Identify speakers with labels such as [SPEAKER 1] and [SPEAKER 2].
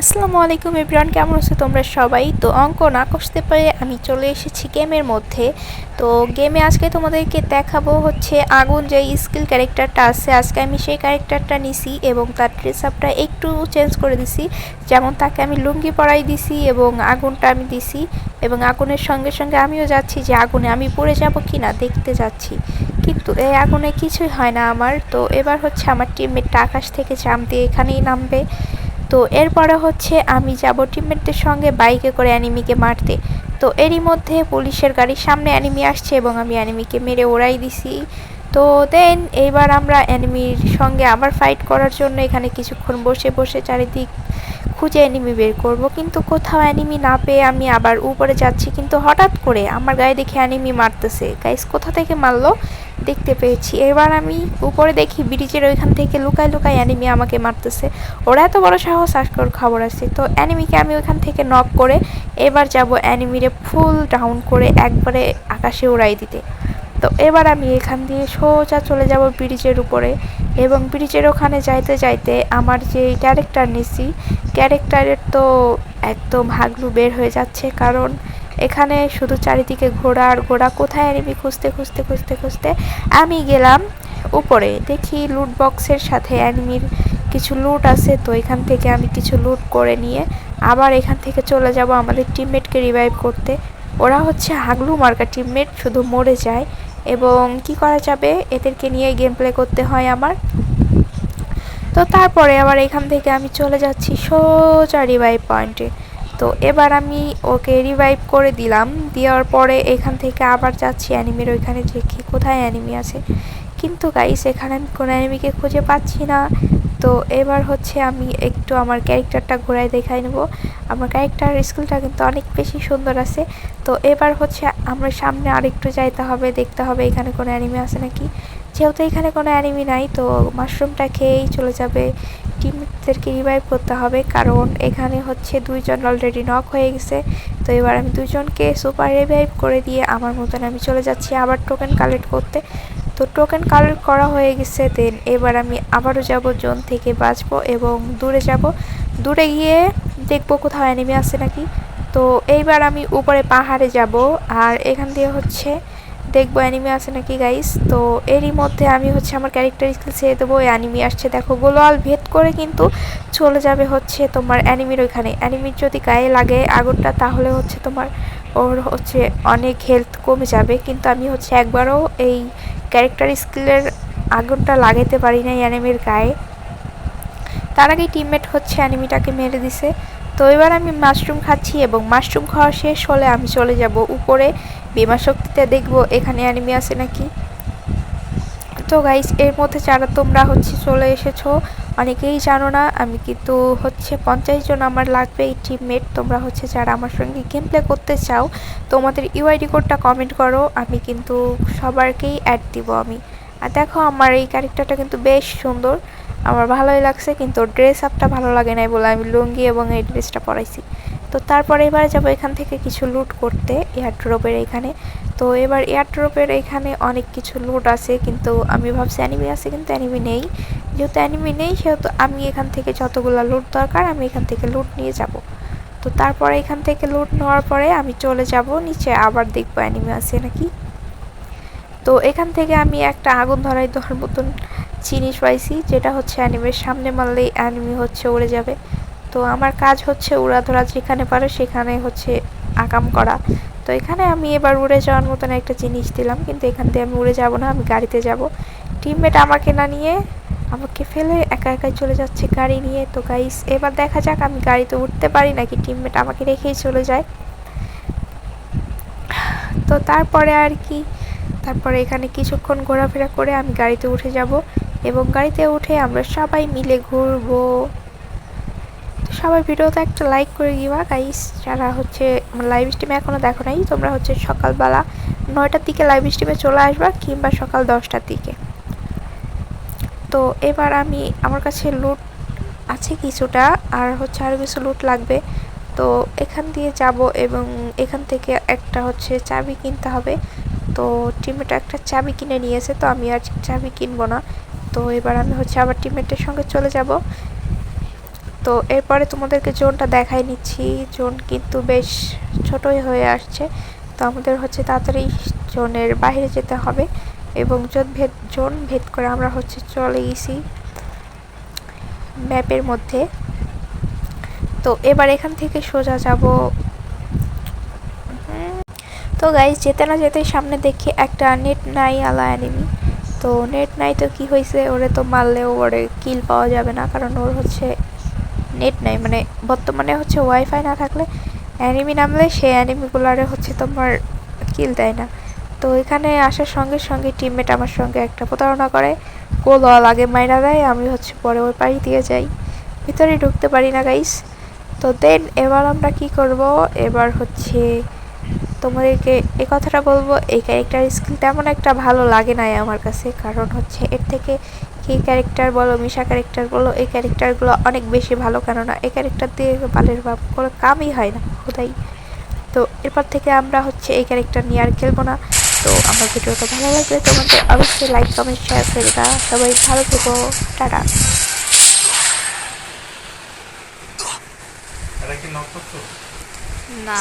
[SPEAKER 1] আসসালামু আলাইকুম এভরিওয়ান, কেমন আছো তোমরা সবাই? তো অঙ্ক না কষতে পেরে আমি চলে এসেছি গেমের মধ্যে। তো গেমে আজকে তোমাদেরকে দেখাবো হচ্ছে আগুন যে স্কিল ক্যারেক্টারটা আছে, আজকে আমি সেই ক্যারেক্টারটা নিছি এবং তার ড্রেস আপটা একটু চেঞ্জ করে দিছি। যেমন তাকে আমি লুঙ্গি পরাই দিছি এবং আগুনটা আমি দিছি এবং আগুনের সঙ্গে সঙ্গে আমিও যাচ্ছি যে আগুনে আমি পড়ে যাব কি না দেখতে যাচ্ছি। কিন্তু এই আগুনে কিছুই হয় না আমার। তো এবার হচ্ছে আমার টিমমেটটা আকাশ থেকে চাম দিয়ে এখানেই নামবে। তো এরপরে হচ্ছে আমি যাব টিমমেটদের সঙ্গে বাইকে করে অ্যানিমিকে মারতে। তো এরই মধ্যে পুলিশের গাড়ির সামনে অ্যানিমি আসছে এবং আমি অ্যানিমিকে মেরে ওড়াই দিছি। তো দেন এইবার আমরা অ্যানিমির সঙ্গে আবার ফাইট করার জন্য এখানে কিছুক্ষণ বসে বসে চারিদিক খুঁজে অ্যানিমি বের করব, কিন্তু কোথাও অ্যানিমি না পেয়ে আমি আবার উপরে যাচ্ছি, কিন্তু হঠাৎ করে আমার গায়ে দেখে অ্যানিমি মারতেছে। গাইস কোথা থেকে মারলো? দেখতে পেয়েছি। এবার আমি উপরে দেখি ব্রিজের ওইখান থেকে লুকায় লুকায় অ্যানিমি আমাকে মারতেছে। ওরা এত বড় সাহস আজকের খবর আছে? তো অ্যানিমিকে আমি ওইখান থেকে নক করে এবার যাব অ্যানিমিরে ফুল ডাউন করে একবারে আকাশে উড়াই দিতে। তো এবার আমি এখান দিয়ে সোজা চলে যাব ব্রিজের উপরে এবং ব্রিজের ওখানে যাইতে যাইতে আমার যে ক্যারেক্টার নিছি ক্যারেক্টারের তো একদম হাগলু বের হয়ে যাচ্ছে কারণ এখানে শুধু চারিদিকে ঘোড়া আর ঘোড়া কোথায় আনিবি খুঁজতে খুঁজতে খুঁজতে খুঁজতে আমি গেলাম উপরে। দেখি লুট বক্সের সাথে অ্যানিমির কিছু লুট আছে, তো এখান থেকে আমি কিছু লুট করে নিয়ে আবার এখান থেকে চলে যাব আমাদের টিমমেটকে রিভাইভ করতে। ওরা হচ্ছে হাগলু মার্কা টিমমেট শুধু মরে যায়। এবং কি করা যাবে? এদেরকে নিয়ে গেম প্লে করতে হয় আমার। তো তারপরে আবার এখান থেকে আমি চলে যাচ্ছি সোজা রিভাইভ পয়েন্টে তো এবার আমি ওকে রিভাইভ করে দিলাম। দেওয়ার পরে এখান থেকে আবার যাচ্ছি অ্যানিমির ওইখানে দেখি কোথায় অ্যানিমি আছে। কিন্তু গাইস এখানে আমি কোনো অ্যানিমিকে খুঁজে পাচ্ছি না। তো এবার হচ্ছে আমি একটু আমার ক্যারেক্টারটা ঘোরায় দেখাই নেব। আমার ক্যারেক্টার স্কুলটা কিন্তু অনেক বেশি সুন্দর আছে। তো এবার হচ্ছে আমরা সামনে আরেকটু যাইতে হবে, দেখতে হবে এখানে কোনো অ্যানিমি আছে নাকি। যেহেতু এখানে কোনো অ্যানিমি নাই, তো মাশরুমটা খেয়েই চলে যাবে। টিমদেরকে রিভাইভ করতে হবে, কারণ এখানে হচ্ছে দুইজন অলরেডি নক হয়ে গেছে। তো এবার আমি দুজনকে সুপার রিভাইভ করে দিয়ে আমার মতন আমি চলে যাচ্ছি আবার টোকেন কালেক্ট করতে। তো টোকেন কালেক্ট করা হয়ে গেছে দেন এবার আমি আবারও যাব, জোন থেকে বাঁচবো এবং দূরে যাব। দূরে গিয়ে দেখব কোথাও অ্যানিমি আছে নাকি। তো এইবার আমি উপরে পাহাড়ে যাব, আর এখান দিয়ে হচ্ছে দেখব অ্যানিমি আছে নাকি গাইস তো এরই মধ্যে আমি হচ্ছে আমার ক্যারেক্টার স্কিল ছেড়ে দেবো অ্যানিমি আসছে। দেখো, গোলাল ভেদ করে কিন্তু চলে যাবে হচ্ছে তোমার অ্যানিমির ওইখানে। অ্যানিমির যদি গায়ে লাগে আগুনটা তাহলে হচ্ছে তোমার ওর হচ্ছে অনেক হেলথ কমে যাবে। কিন্তু আমি হচ্ছে একবারও এই ক্যারেক্টার স্কিলের আগুনটা লাগাইতে পারি না অ্যানিমির গায়ে। তার আগে টিমমেট হচ্ছে অ্যানিমিটাকে মেরে দিছে। তো এবার আমি মাশরুম খাচ্ছি এবং মাশরুম খাওয়া শেষ হলে আমি চলে যাব উপরে। বিমা শক্তিতে দেখব এখানে অ্যানিমি আছে নাকি। তো গাইস এর মধ্যে যারা তোমরা হচ্ছে চলে এসেছ, অনেকেই জানো না, আমি কিন্তু হচ্ছে পঞ্চাশ জন আমার লাগবে এই টিমমেট তোমরা হচ্ছে যারা আমার সঙ্গে গেম প্লে করতে চাও, তোমাদের ইউআইডি কোডটা কমেন্ট করো, আমি কিন্তু সবারকেই অ্যাড দিব আমি। আর দেখো, আমার এই ক্যারেক্টারটা কিন্তু বেশ সুন্দর। আমার ভালোই লাগছে, কিন্তু ড্রেস আপটা ভালো লাগে নাই বলে আমি লুঙ্গি এবং এই ড্রেসটা পরাইছি। তো তারপরে এবার যাব এখান থেকে কিছু লুট করতে এয়ারড্রপের এখানে। তো এবার এয়ারড্রপের এখানে অনেক কিছু লুট আছে, কিন্তু আমি ভাবছি অ্যানিমি আছে, কিন্তু অ্যানিমি নেই। যেহেতু অ্যানিমি নেই, সেহেতু আমি এখান থেকে যতগুলো লুট দরকার, আমি এখান থেকে লুট নিয়ে যাব। তো তারপরে এখান থেকে লুট নেওয়ার পরে আমি চলে যাব, নিচে আবার দেখব অ্যানিমি আছে নাকি। তো এখান থেকে আমি একটা আগুন ধরাই দেওয়ার মতন জিনিস পাইছি যেটা হচ্ছে অ্যানিমের সামনে মারলেই অ্যানিমি হচ্ছে উড়ে যাবে। তো আমার কাজ হচ্ছে উড়াধরা যেখানে পারে সেখানে হচ্ছে আকাম করা। তো এখানে আমি এবার উড়ে যাওয়ার মতন একটা জিনিস দিলাম, কিন্তু এখান থেকে আমি উড়ে যাব না, আমি গাড়িতে যাব। টিমমেট আমাকে না নিয়ে আমাকে ফেলে একা একাই চলে যাচ্ছে গাড়ি নিয়ে। তো গাইস এবার দেখা যাক আমি গাড়িতে উঠতে পারি নাকি টিমমেট আমাকে রেখেই চলে যায়। তো তারপরে আর কি, তারপরে এখানে কিছুক্ষণ ঘোরাফেরা করে আমি গাড়িতে উঠে যাব। এবং গাড়িতে উঠে আমরা সবাই মিলে ঘুরবো। সবাই ভিডিওতে একটা লাইক করে দিবা। গাইস যারা হচ্ছে লাইভ স্ট্রিমে এখনও দেখো নাই, তোমরা হচ্ছে সকালবেলা নয়টার দিকে লাইভ স্ট্রিমে চলে আসবা কিংবা সকাল দশটার দিকে। তো এবার আমি আমার কাছে লুট আছে কিছুটা, আর হচ্ছে আরও কিছু লুট লাগবে। তো এখান দিয়ে যাব এবং এখান থেকে একটা হচ্ছে চাবি কিনতে হবে। তো টিমেটা একটা চাবি কিনে নিয়েছে, তো আমি আর চাবি কিনবো না। তো এবার আমি হচ্ছে আবার টিমেটের সঙ্গে চলে যাব। তো এরপরে তোমাদেরকে জোনটা দেখাই নিচ্ছি। জোন কিন্তু বেশ ছোটই হয়ে আসছে। তো আমাদের হচ্ছে তাড়াতাড়ি জোনের বাইরে যেতে হবে এবং জোন ভেদ জোন ভেদ করে আমরা হচ্ছে চলে গেছি ম্যাপের মধ্যে। তো এবার এখান থেকে সোজা যাব। তো গাইজ যেতে না যেতে সামনে দেখি একটা নেট নাই আলা অ্যানিমি তো নেট নাই তো কি হয়েছে ওরে তো মারলেও ওরে কিল পাওয়া যাবে না, কারণ ওর হচ্ছে নেট নাই। মানে বর্তমানে হচ্ছে ওয়াইফাই না থাকলে অ্যানিমি নামলে সেই অ্যানিমিগুলারে হচ্ছে তোমার কিল দেয় না। তো এখানে আসার সঙ্গে সঙ্গে টিমমেট আমার সঙ্গে একটা প্রতারণা করে গোল আগে মাইরা দেয়, আমি হচ্ছে পরে ওই পাড়ি দিয়ে যাই। ভিতরে ঢুকতে পারি না গাইস তো দেন এবার আমরা কি করব? এবার হচ্ছে তোমাদেরকে এই কথাটা বলব এই ক্যারেক্টার স্কিল তেমন একটা ভালো লাগে নাই আমার কাছে। কারণ হচ্ছে এর থেকে কি ক্যারেক্টার বলো মিশা ক্যারেক্টার বলো এই ক্যারেক্টারগুলো অনেক বেশি ভালো। কেননা এই ক্যারেক্টার দিয়ে বালের বাপ কোনো কামই হয় না কোথায়। তো এরপর থেকে আমরা হচ্ছে এই ক্যারেক্টার নিয়ে আর খেলব না। তো আমার ভিডিওটা ভালো লাগলে তোমাদের অবশ্যই লাইক কমেন্ট শেয়ার করে দাও সবাই ভালো থেকো। টাটা। না।